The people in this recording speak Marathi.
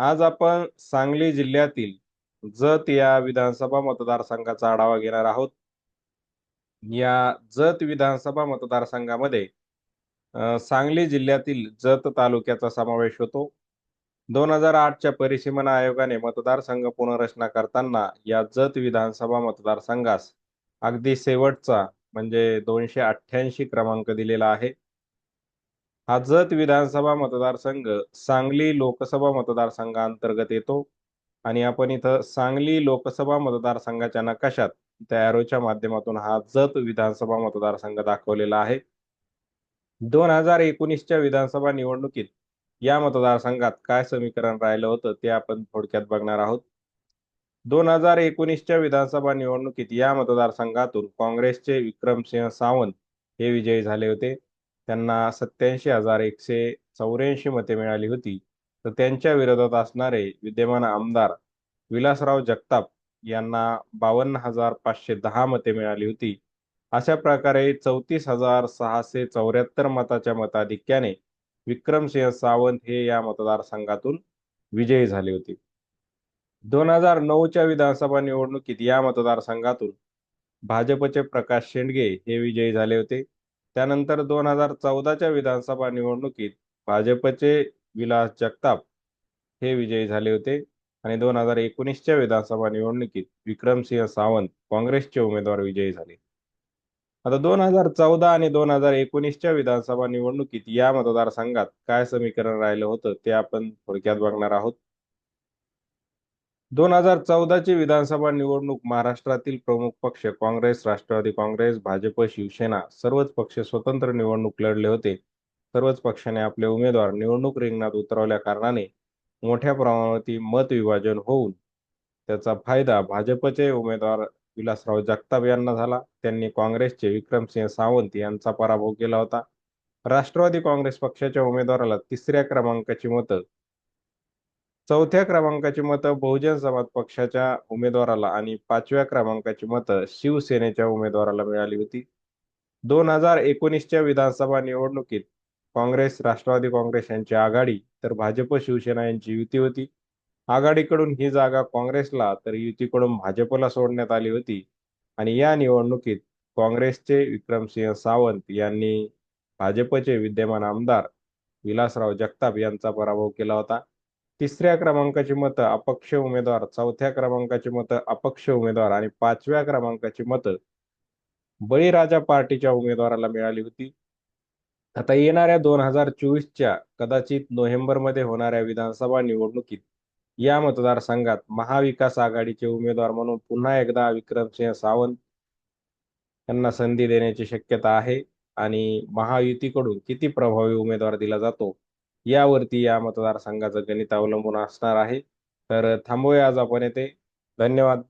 आज आपण सांगली जिल्ह्यातील जत या विधानसभा मतदारसंघाचा आढावा घेणार आहोत. या जत विधानसभा मतदारसंघामध्ये सांगली जिल्ह्यातील जत तालुक्याचा समावेश होतो. दोन हजार आठच्या परिसीमन आयोगाने मतदारसंघ पुनर्रचना करताना या जत विधानसभा मतदारसंघास अगदी शेवटचा म्हणजे दोनशे अठ्ठ्याऐंशी क्रमांक दिलेला आहे. हा जत विधानसभा मतदारसंघ सांगली लोकसभा मतदारसंघाअंतर्गत येतो. आणि आपण इथं सांगली लोकसभा मतदारसंघाच्या नकाशात त्या arrow माध्यमातून हा जत विधानसभा मतदारसंघ दाखवलेला आहे. दोन हजार एकोणीसच्या विधानसभा निवडणुकीत या मतदारसंघात काय समीकरण राहिलं होतं ते आपण थोडक्यात बघणार आहोत. दोन हजार एकोणीसच्या विधानसभा निवडणुकीत या मतदारसंघातून काँग्रेसचे विक्रमसिंह सावंत हे विजयी झाले होते. त्यांना सत्याऐंशी हजार एकशे चौऱ्याऐंशी मते मिळाली होती. तर त्यांच्या विरोधात असणारे विद्यमान आमदार विलासराव जगताप यांना बावन्न हजार पाचशे दहा मते मिळाली होती. अशा प्रकारे चौतीस हजार सहाशे चौऱ्याहत्तर मताच्या मताधिक्याने विक्रमसिंह सावंत हे या मतदारसंघातून विजयी झाले होते. दोन हजार नऊच्या विधानसभा निवडणुकीत या मतदारसंघातून भाजपचे प्रकाश शेंडगे हे विजयी झाले होते. त्यानंतर दोन हजार चौदाच्या विधानसभा निवडणुकीत भाजपचे विलास जगताप हे विजयी झाले होते. आणि दोन हजार एकोणीसच्या विधानसभा निवडणुकीत विक्रमसिंह सावंत काँग्रेसचे उमेदवार विजयी झाले. आता दोन हजार चौदा आणि दोन हजार एकोणीसच्या विधानसभा निवडणुकीत या मतदारसंघात काय समीकरण राहिलं होतं ते आपण थोडक्यात बघणार आहोत. दोन हजार चौदाची विधानसभा निवडणूक महाराष्ट्रातील प्रमुख पक्ष काँग्रेस राष्ट्रवादी काँग्रेस भाजप शिवसेना सर्वच पक्ष स्वतंत्र निवडणूक लढले होते. सर्वच पक्षाने आपले उमेदवार निवडणूक रिंगणात उतरवल्या कारणाने मोठ्या प्रमाणावरती मत विभाजन होऊन त्याचा फायदा भाजपचे उमेदवार विलासराव जगताप यांना झाला. त्यांनी काँग्रेसचे विक्रमसिंह सावंत यांचा पराभव केला होता. राष्ट्रवादी काँग्रेस पक्षाच्या उमेदवाराला तिसऱ्या क्रमांकाची मतं चौथ्या क्रमांकाची मतं बहुजन समाज पक्षाच्या उमेदवाराला आणि पाचव्या क्रमांकाची मतं शिवसेनेच्या उमेदवाराला मिळाली होती. दोन हजार एकोणीसच्या विधानसभा निवडणुकीत काँग्रेस राष्ट्रवादी काँग्रेस यांची आघाडी तर भाजप शिवसेना यांची युती होती. आघाडीकडून ही जागा काँग्रेसला तर युतीकडून भाजपला सोडण्यात आली होती. आणि या निवडणुकीत काँग्रेसचे विक्रमसिंह सावंत यांनी भाजपचे विद्यमान आमदार विलासराव जगताप यांचा पराभव केला होता. तिसऱ्या क्रमांकाची मतं अपक्ष उमेदवार चौथ्या क्रमांकाची मतं अपक्ष उमेदवार आणि पाचव्या क्रमांकाची मतं बळीराजा पार्टीच्या उमेदवाराला मिळाली होती. आता येणाऱ्या दोन हजार चोवीसच्या कदाचित नोव्हेंबरमध्ये होणाऱ्या विधानसभा निवडणुकीत या मतदारसंघात महाविकास आघाडीचे उमेदवार म्हणून पुन्हा एकदा विक्रमसिंह सावंत यांना संधी देण्याची शक्यता आहे आणि महायुतीकडून किती प्रभावी उमेदवार दिला जातो? यावरती या मतदारसंघाचं गणित अवलंबून असणार आहे. तर थांबूया आज आपण येथे धन्यवाद.